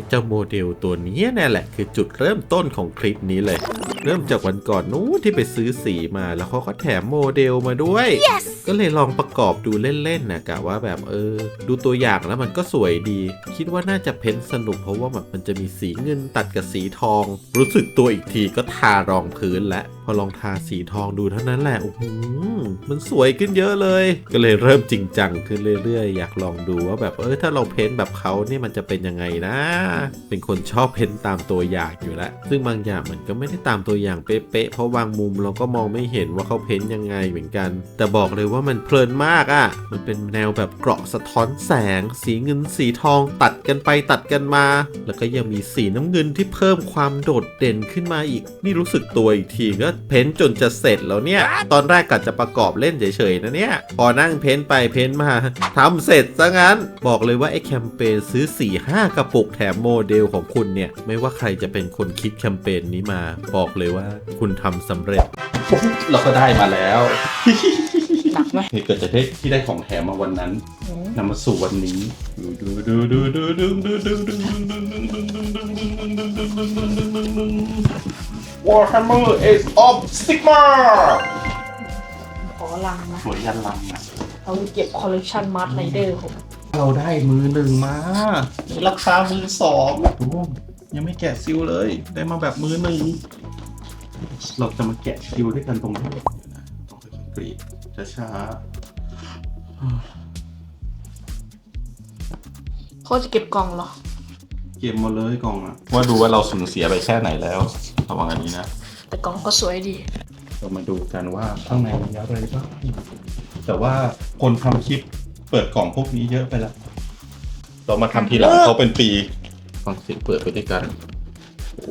อ้เจ้าโมเดลตัวนี้แน่แหละคือจุดเริ่มต้นของคลิปนี้เลยเริ่มจากวันก่อนนู้นที่ไปซื้อสีมาแล้วเขาก็แถมโมเดลมาด้วยก็เลยลองประกอบดูเล่นๆนะกะว่าแบบเออ ดูตัวอย่างแล้วมันก็สวยดี คิดว่าน่าจะเพ้นสนุกเพราะว่าแบบมันจะมีสีเงินตัดกับสีทอง รู้สึกตัวอีกทีก็ทารองพื้นแล้วพอลองทาสีทองดูเท่านั้นแหละโอ้โหมันสวยขึ้นเยอะเลย ก็เลยเริ่มจริงจังขึ้นเรื่อยๆ อยากลองดูว่าแบบเออถ้าเราเพ้นแบบเขาเนี่ยมันจะเป็นยังไงนะ เป็นคนชอบเพ้นตามตัวอย่างอยู่แล้วซึ่งบางอย่างมันก็ไม่ได้ตามตัวัวอย่างเป๊ะๆเพราะบางมุมเราก็มองไม่เห็นว่าเขาเพ้นยังไงเหมือนกัน แต่บอกเลยว่ามันเพลินมากอะ่ะ มันเป็นแนวแบบเกราะสะท้อนแสง สีเงินสีทองตัดกันไปตัดกันมา แล้วก็ยังมีสีน้ำเงินที่เพิ่มความโดดเด่นขึ้นมาอีก นี่รู้สึกตัวอีกทีก็เพ้นจนจะเสร็จแล้วเนี่ย ตอนแรกกะจะประกอบเล่นเฉยๆนะเนี่ย พอนั่งเพ้นไปเพ้นมาทำเสร็จซะงั้น บอกเลยว่าไอ้แคมเปญซื้อ 4 5 กระปุกแถมโมเดลของคุณเนี่ย ไม่ว่าใครจะเป็นคนคิดแคมเปญนี้มา บอกเลยว่าคุณทำสำเร็จ เราก็ได้มาแล้ว หนักไหมเหตุเกิดจากที่ที่ได้ของแถมมาวันนั้นนำมาสู่วันนี้ดูดูดูดูดูดูดูดูดู Warhammer Age of Sigmar ขอลังนะ สวยยันลังอะเอาไปเก็บคอลเลกชันมาร์ทไรเดอร์ผมเราได้มือหนึ่งมาราคามือสองโอ้ยังไม่แกะซิลเลย ได้มาแบบมือหนึ่ง เราจะมาแกะซิลด้วยกันตรงนี้เดี๋ยวนะต้องค่อยๆกรีดช้าเขาจะเก็บกล่องเหรอ ๆเก็บหมาเลยกล่องอะว่าดูว่าเราสูญเสียไปแค่ไหนแล้วระวังอันนี้นะ แต่กล่องก็สวยดี เรามาดูกันว่าข้างในมีอะไรบ้างแต่ว่าคนทำคลิปเปิดกล่องพวกนี้เยอะไปแล้ว เรามาทำทีหลังเขาเป็นปี ฟังเสียงเปิดไปด้วยกัน โอ้โห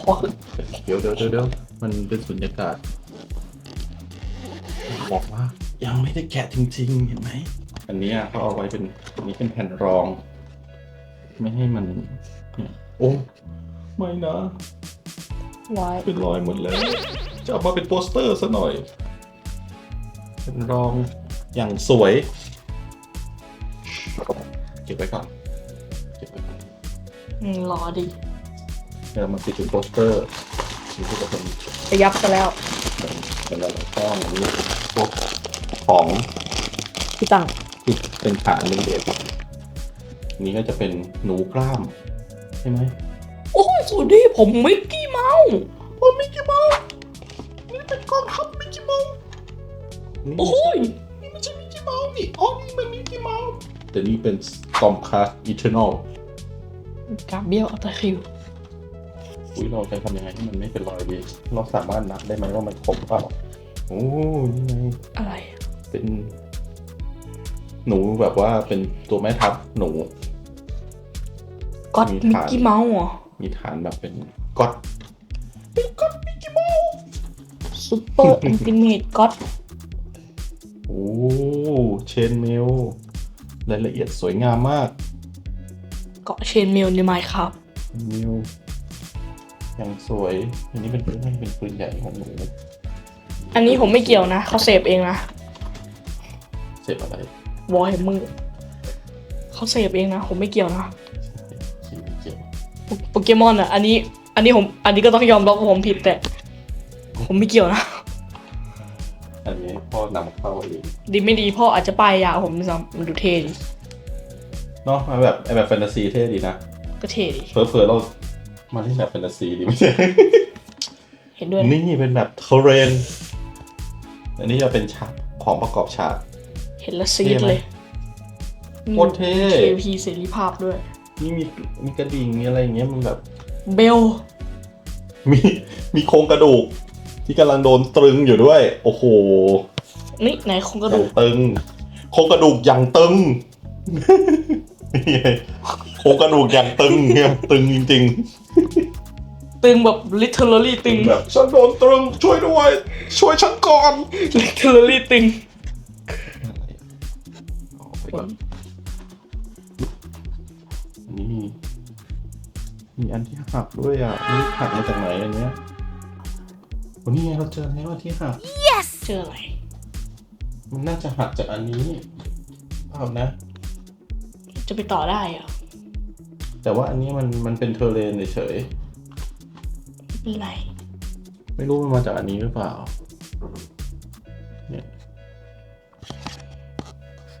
ขอเดี๋ยวเดี๋ยวเดี๋ยวเดี๋ยว มันเป็นสุญญากาศ บอกว่า ยังไม่ได้แกะจริง ๆ เห็นไหม อันเนี้ยเขาเอาไว้เป็นอันนี้เป็นแผ่นรอง ไม่ให้มันเนี่ยโอ้ไม่นะไว้เป็นรอยหมดแล้วจะเอามาเป็นโปสเตอร์ซะหน่อย เป็นรองอย่างสวย เก็บไว้ก่อนเก็บไว้ก่อนอืมรอดีเดี๋ยวมาติดเป็นโปสเตอร์ นี่ก็จะเป็นไปยับซะแล้วเป็นเป็นอะไรก็อันนี้พวกของพี่ตังที่เป็นฐานเป็นเด็ดอันนี้ก็จะเป็นหนูกล้ามใช่ไหมโอ้ยสวัสดีผมมิกกี้เมาส์ผมมิกกี้เมาส์นี่เป็นกองทัพมิกกี้เมาส์นี่โอ้ยนี่ไม่ใช่มิกกี้เมาส์นี่อ๋อนี่มันมิกกี้เมาส์แต่นี่เป็นคอมคาสอีเทอร์นอลกาเบียลอัลตาคิว อุ้ยเราจะทำยังไงให้มันไม่เป็นรอยดีเราสามารถนับได้ไหมว่ามันครบเปล่าโอ้นี่ไงอะไรเป็น หนูแบบว่าเป็นตัวแม่ทัพหนูก็อตมีมิกฐานกี้เมาส์เหรอมีฐานแบบเป็นก๊อตเป็นก๊อตมิกกี้เมาส์ซูเปอร์อันติเมตก็อตโอ้เชนเมลรายละเอียดสวยงามมาก เกาะเชนเมลในไมค์ครับเมล อย่างสวย อันนี้เป็นปืนน่าจะเป็นปืนใหญ่ของหนูอันนี้ผมไม่เกี่ยวนะเขาเสพเองนะเสพอะไรวอลเฮมมือเขาเสพเองนะผมไม่เกี่ยวนะเกี่ยวเกี่ยวโปโปเกมอนอะ อันนี้ อันนี้ผม อันนี้ก็ต้องยอมรับว่าผมผิดแต่ ผมไม่เกี่ยวนะ อันนี้พ่อนำเข้าเองดีไม่ดีพ่ออาจจะป้ายยาผมด้วยซ้ำมันดูเท่ดีเนาะมาแบบไอแบบแฟนตาซีเท่ดีนะ ก็เท่ดีเผลอๆเรา มาเล่นแบบแฟนตาซีดีไม่ใช่เห็นด้วยนะนี่เป็นแบบเทเรน อันนี้จะเป็นฉากของประกอบฉากเห็นแล้วซีดเลยโคตรเท่เคพีเสรีภาพด้วย นี่มีมีกระดิ่งมีอะไรอย่างเงี้ยมันแบบ เบล มีมีโครงกระดูก ที่กำลังโดนตรึงอยู่ด้วย โอ้โหนี่ไหนโครงกระอดูย่ากงตึง โครงกระดูกอย่างตึงนี่ไง โครงกระดูกอย่างตึงเนี่ยตึงจริงตึงแบบ literally ตึง ๆ แบบ ฉันโดนตรึงช่วยด้วย ช่วยฉันก่อน literally ตึงเอาไปก่อนอันนี้มีมีอันที่หักด้วยอะนี่หักมาจากไหนอันเนี้ยวันนี้ไงเราเจอแล้วอันที่หัก เจออะไร มันน่าจะหักจากอันนี้เปล่านะ จะไปต่อได้เหรอ แต่ว่าอันนี้มันมันเป็นเทอร์เรนเฉยไม่เป็นไรๆไม่รู้มันมาจากอันนี้หรือเปล่า เนี่ย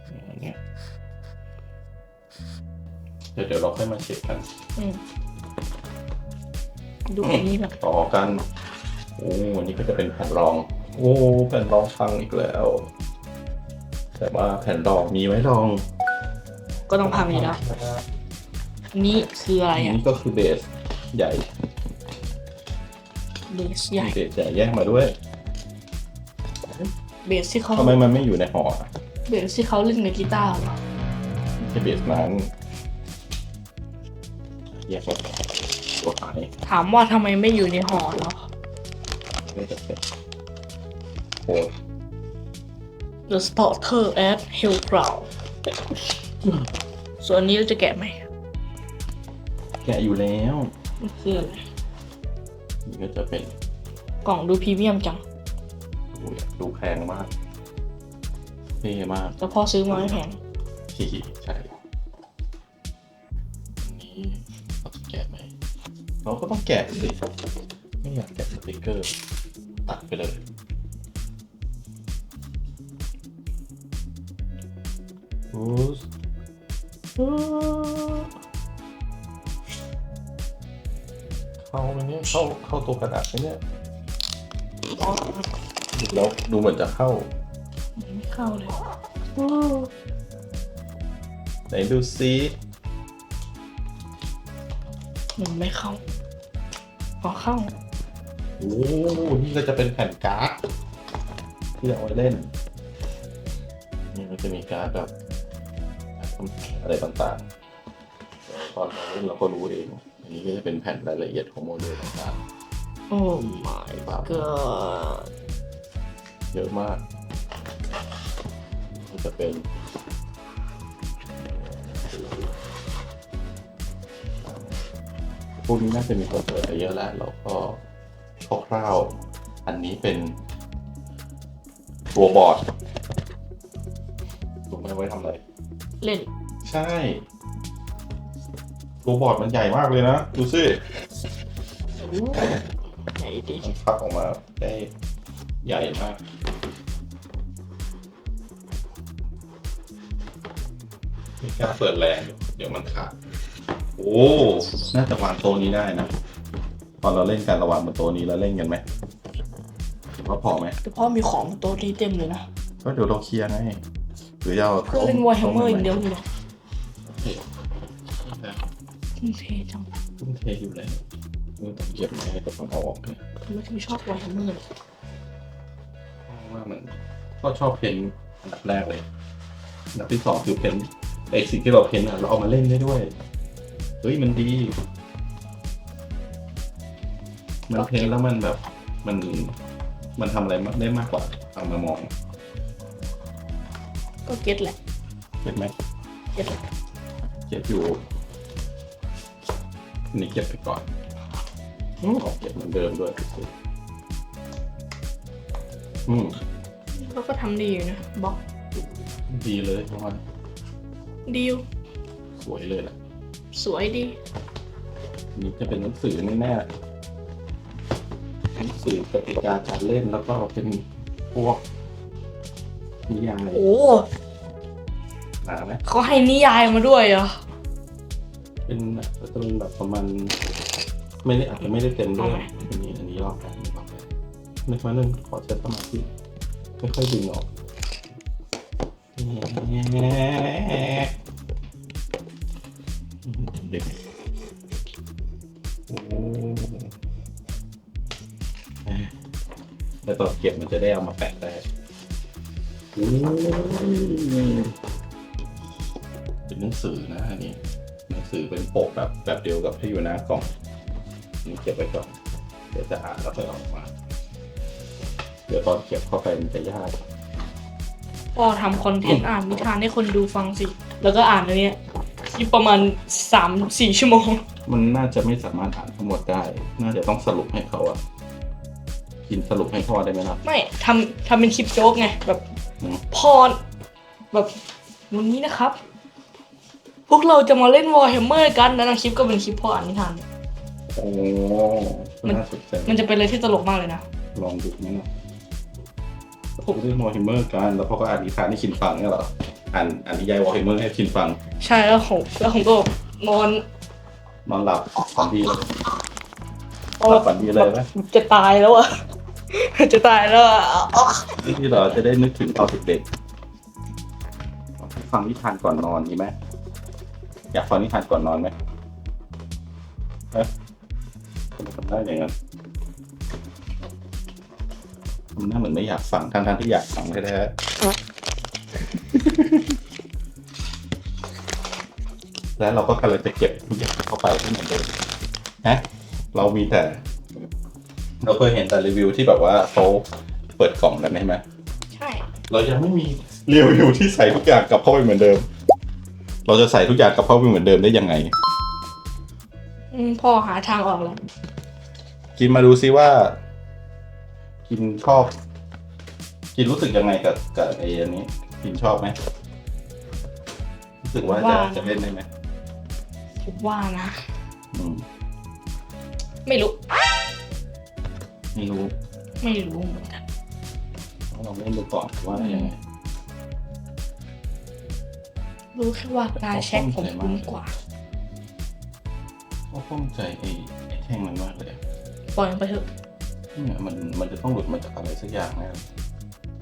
เนี่ยอันเนี้ยเดี๋ยวเดี๋ยวเราค่อยมาเช็คกัน อืมดูอันนี้แบบต่อกัน โอ้อันนี้ก็จะเป็นแผ่นรอง โอ้แผ่นรองพังอีกแล้ว แต่ว่าแผ่นรองมีไว้รองก็ต้องพังอยู่แล้วอั นนี้คืออะไรอันอะนี้ก็คือเบสใหญ่เบสใหญ่เบสใหญ่แยกมาด้วยเบสที่เขาทำไมมันไม่อยู่ในห่ออะเบสที่เขาเล่นในกีตาร์เหรอไม่ใช่เบสนั้นแยกมาตัวหายถามว่าทำไมไม่อยู่ในหอเหรอไม่จะเป็นโอ้ The Starter at Hillbrow ส่วนอันนี้เราจะแกะไหม แกะอยู่แล้วมันคืออะไรนี่ก็จะเป็นกล่องดูพรีเมียมจังโอ้ยดูแพงมากเท่มากแต่พ่อซื้อมาไม่แพงที่ใช่อันนี้เราจะแกะไหมเราก็ต้องแกะสิไม่อยากแกะสติกเกอร์ ตัดไปเลยอูส เข้าไหมเนี่ยเข้าเข้าตัวกระดาษไหมเนี่ยอ๋อแล้วดูเหมือนจะเข้า ไม่เข้าเลยไหนดูซิมันไม่เข้าอ๋อเข้า โอ้นี่ก็จะเป็นแผ่นการ์ดที่เอาไว้เล่น นี่มันจะมีการ์ดแบบอะไรต่างๆ ตอนเราเล่นเราก็รู้เอง อันนี้ก็จะเป็นแผ่นรายละเอียดของโมเดลต่างโอ้ my ๆครับ god เยอะมากก็จะเป็นพวกนี้น่าจะมีคนเปิดไปเยอะแล้ว แล้วก็คร่าวๆอันนี้เป็นตัวบอร์ดถูกไหมไว้ทำอะไร เล่น ใช่ ตัวบอร์ดมันใหญ่มากเลยนะ ดูสิไหนดิมันพับออกมาได้ใหญ่มาก ไม่กล้าเปิดแรงอยู่เดี๋ยวมันขาด โอ้ น่าจะวางโต๊ะนี้ได้นะ ตอนเราเล่นกันระหว่างบนโต๊ะนี้แล้วเล่นกันไหมว่าพอไหมแต่พ่อมีของโต๊ะนี้เต็มเลยนะ ก็เดี๋ยวเราเคลียร์ไงหรือจะเอาเพื่อเล่นวอร์แฮมเมอร์อย่างเดียวเลย ทุ่มเทจังทุ่มเทอยู่เลยนี่ต้องเก็บไว้ให้ต้องเอาออกเลยทำไมถึงชอบวอร์แฮมเมอร์เพราะว่ามันก็ชอบเพ้นท์อันดับแรกเลยอันดับที่สองคือเพ้นท์ไอสิ่งที่เราเพ้นท์อะเราเอามาเล่นได้ด้วย เฮ้ยมันดี มันเพ้นท์แล้วมันแบบมันมันทำอะไรได้มากกว่าเอามามอง ก็เก็ตแหละเห็นไหมเก็ตแหละเก็บอยู่ อันนี่เก็บไปก่อนอืมออกเก็บเหมือนเดิมด้วยอืมเขาก็ทำดีอยู่นะบล็อกดีเลยเพราะว่าดีลสวยเลยแหละสวยดี อันนี่จะเป็นหนังสือแน่ๆหนังสือกติกาการเล่นแล้วก็เป็นพวกนิยายโอ้หนาไหมเขาให้นิยายมาด้วยเหรอ เป็นแบบจะเป็นแบบประมาณไม่ได้อาจจะไม่ได้เต็มเรื่องเอาไหมอันนี้อันนี้รอบกันอันนี้รอบกันในวันนึงขอใช้สมาธิไม่ค่อยดึงออกเด็กโอ้แล้วตอนเก็บมันจะได้เอามาแปะได้โอ้เป็นหนังสือนะอันนี้หนัง สือเป็นปกแบบแบบเดียวกับที่อยู่หน้ากล่องนี่เก็บไว้ก่อนเดี๋ยวจะอ่านแล้วค่อยเออกมา เดี๋ยวตอนเก็บเข้าไปมันจะยากพ่อทำคอนเทนต์อ่านนิทานให้คนดูฟังสิ แล้วก็อ่านอันเนี้ยคลิปประมาณสามสี่ชั่วโมง มันน่าจะไม่สามารถอ่านทั้งหมดได้ น่าจะต้องสรุปให้เขาอะกินสรุปให้พ่อได้ไหมล่ะ ไม่ทำทำเป็นคลิปโจ๊กไงแบบอืม พอแบบวันนี้นะครับ พวกเราจะมาเล่นวอ r h แฮมเมอร์กันแล้วนะคลิปก็เป็นคลิปพ่ออ่านนิทาน โอ้มันน่าสนใจมันจะเป็นอะไรที่ตลกมากเลยนะ ลองดูไหมล่ะผมเล่นวอร์ฮิมเมอร์กัน แล้วพ่อก็อ่านนิทานให้คินฟังเนี่ยเหรอ อ่านอ่านนิยายวอร์ฮิมเมอร์ให้คินฟัง ใช่แล้วผมแล้วผมก็นอนนอนหลับฝันดีเลยหลับฝันดีเลยไหมจะตายแล้วอะจะตายแล้วอะอ๊อกที่เราจะได้นึกถึงตอนเด็กๆฟังนิทานก่อนนอนดีไหม อยากฟังนิทานก่อนนอนไหมเอ๊ะทำได้อย่างนั้นมันน่าเหมือนไม่อยากฟังทั้งๆที่อยากฟังแท้ๆแล้วเราก็กำลังจะเก็บทุกอย่างเข้าไปที่เหมือนเดิมนะเรามีแต่ เราเคยเห็นแต่รีวิวที่แบบว่าเขาเปิดกล่องกันใช่ไหมใช่ เรายังไม่มีรีวิวที่ใส่ทุกอย่างกลับเข้าไปเหมือนเดิม เราจะใส่ทุกอย่างกลับเข้าไปเหมือนเดิมได้ยังไง อืมพ่อหาทางออกแล้ว กินมาดูซิว่า กินชอบ กินรู้สึกยังไงกับกับไอ้อันนี้ กินชอบไหมรู้สึกว่าจะจะเล่นได้ไหมคิดว่านะ อืมไม่รู้ ไม่รู้ไม่รู้เหมือนกันต้องลองเล่นดูก่อนว่ายังไง รู้แค่ว่าการแช็คผมคุ้มกว่าก็ข้องใจไอ้ไอ้แท่งมันมากเลยปล่อยมันไปเถอะ เนี่ยมันมันจะต้องหลุดมาจากอะไรสักอย่างแน่เลย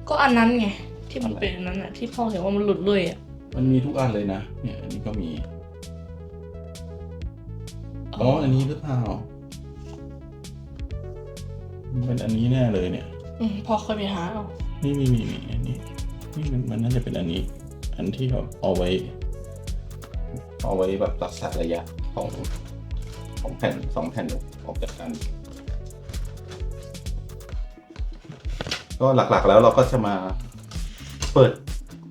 ก็อันนั้นไง ที่มันเป็นอันนั้นอะที่พ่อเห็นว่ามันหลุดเลยอะมันมีทุกอันเลยนะ เนี่ยอันนี้ก็มี อ๋อ อันนี้หรือเปล่ามันเป็นอันนี้แน่เลยเนี่ย อืมพ่อค่อยไปหาเอา นี่นี่นี่นี่อันนี้ นี่มันมันน่าจะเป็นอันนี้ อันที่แบบเอาไว้ เอาไว้แบบรักษาระยะของของแผ่นสองแผ่นออกจากกัน ก็หลักๆแล้วเราก็จะมาเปิด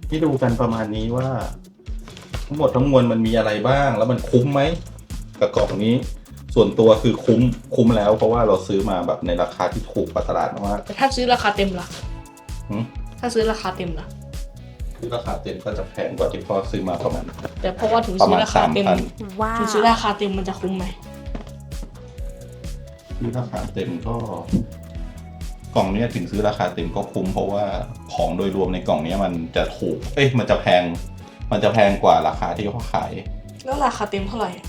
ให้ดูกันประมาณนี้ว่า ทั้งหมดทั้งมวลมันมีอะไรบ้าง แล้วมันคุ้มไหมกับกล่องนี้ส่วนตัวคือคุ้มคุ้มแล้วเพราะว่าเราซื้อมาแบบในราคาที่ถูกกว่าตลาดมากแต่ถ้าซื้อราคาเต็มล่ะหืมถ้าซื้อราคาเต็มล่ะ คือราคาเต็มก็จะแพงกว่าที่พ่อซื้อมาประมาณ แต่เพราะว่าถึงประซื้อมาณราคาสามเต็มพันถึงซื้อราคาเต็มมันจะคุ้มไหมซื้อราคาเต็มก็กล่องเนี้ยถึงซื้อราคาเต็มก็คุ้มเพราะว่าของโดยรวมในกล่องเนี้ยมันจะถูก เอ้ยมันจะแพง มันจะแพงกว่าราคาที่เขาขาย แล้วราคาเต็มเท่าไหร่อะ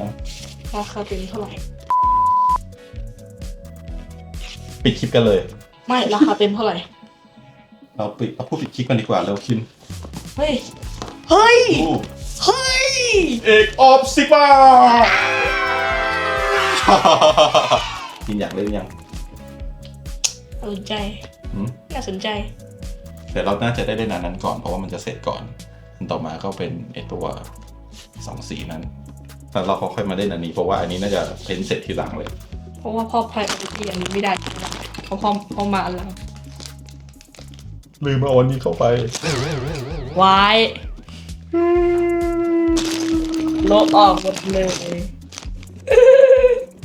นะราคาเต็มเท่าไหร่ ปิดคลิปกันเลย ไม่ราคาเต็มเท่าไหร่ เราปิดเราพูดปิดคลิปกันดีกว่าเร็วคินเฮ้ย เฮ้ย อู้เฮ้ย เอกออฟซิบากินอยากเล่นยังน่าสนใจ หืมน่าสนใจ เดี๋ยวเราน่าจะได้เล่นอันนั้นก่อนเพราะว่ามันจะเสร็จก่อนอันต่อมาก็เป็นไอตัวสองสีนั้นแล้วเราก็ค่อยมาเล่นอันนี้เพราะว่าอันนี้น่าจะเพ้นเสร็จทีหลังเลย เพราะว่าพ่อพลาดที่อันนี้ไม่ได้เพราะพ่อพ่อมาอันหลัง ลืมเอาอันนี้เข้าไป ไว้ ลบออกหมดเลย